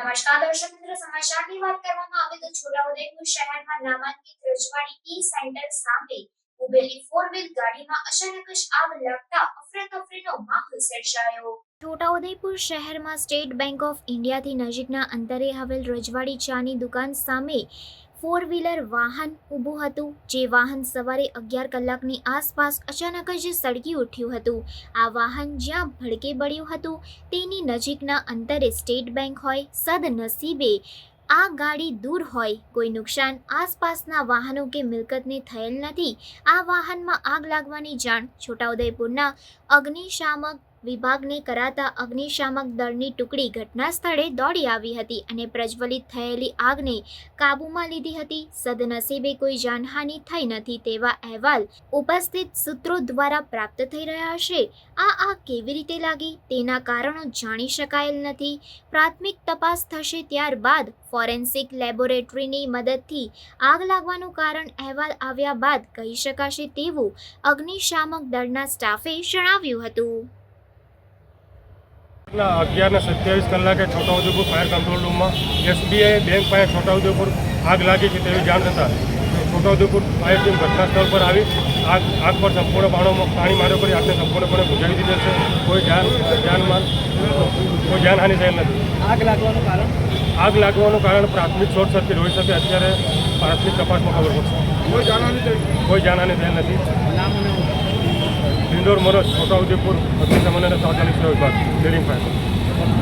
નમસ્કાર દર્શક મિત્રો, સમાચારની વાત કરવામાં આવે તો છોટાઉદેપુર શહેરમાં નામાંકિત રજવાડી ટી સેન્ટર સામે ઉભેલી ફોર વ્હીલ ગાડીમાં અચાનક જ આગ લાગતા અફરાતફરીનો માહોલ સર્જાયો. છોટાઉદેપુર શહેરમાં સ્ટેટ બેંક ઓફ ઇન્ડિયાથી નજીકના અંતરે આવેલ રજવાડી ચાની દુકાન સામે ફોર વ્હીલર વાહન ઊભું હતું, જે વાહન સવારે અગિયાર કલાકની આસપાસ અચાનક જ સળગી ઉઠ્યું હતું. આ વાહન જ્યાં ભડકે બળ્યું હતું, તેની નજીકના અંતરે સ્ટેટ બેંક હોય, સદનસીબે આ ગાડી દૂર હોય. કોઈ નુકસાન આસપાસના વાહનો કે મિલકતને થયેલ નથી. આ વાહનમાં આગ લાગવાની જાણ છોટાઉદેપુરના અગ્નિશામક વિભાગને કરાતા અગ્નિશામક દળની ટુકડી ઘટના સ્થળે દોડી આવી હતી અને પ્રજ્વલિત થયેલી આગને કાબૂમાં લીધી હતી. સદનસીબે કોઈ જાનહાનિ થઈ નથી તેવા અહેવાલ ઉપસ્થિત સૂત્રો દ્વારા પ્રાપ્ત થઈ રહ્યા છે. આ આગ કેવી રીતે લાગી તેના કારણો જાણી શકાયેલ નથી. પ્રાથમિક તપાસ થશે ત્યારબાદ ફોરેન્સિક લેબોરેટરીની મદદથી આગ લાગવાનું કારણ અહેવાલ આવ્યા બાદ કહી શકાશે તેવું અગ્નિશામક દળના સ્ટાફે જણાવ્યું હતું. અગિયાર ને સત્યાવીસ કલાકે છોટાઉદેપુર ફાયર કંટ્રોલ રૂમમાં એસબીઆઈ બેંક પાસે છોટાઉદેપુર આગ લાગી છે તેવી જાણ થતાં છોટાઉદેપુર ફાયર ટીમ ઘટના સ્થળ પર આવી. આગ આગ પર સંપૂર્ણ પાણીમાં પાણી માર્યો કરી આગને સંપૂર્ણપણે બુઝાવી દીધેલ છે. કોઈ જાન જાનમાલ કોઈ જાનહાનિ થયેલ નથી. આગ લાગવાનું કારણ? આગ લાગવાનું કારણ પ્રાથમિક શોર્ટ સર્કિટ હોઈ શકે અત્યારે પ્રાથમિક તપાસમાં ખબર પડશે. કોઈ જાણવાની કોઈ જાનહાનિ થયેલ નથી. નામ અને ઇન્દોર મનોજ છોટાઉદેપુર અગ્નિશમન અને તાત્કાલિક સેવા વિભાગ બિલ્ડિંગ ફાયર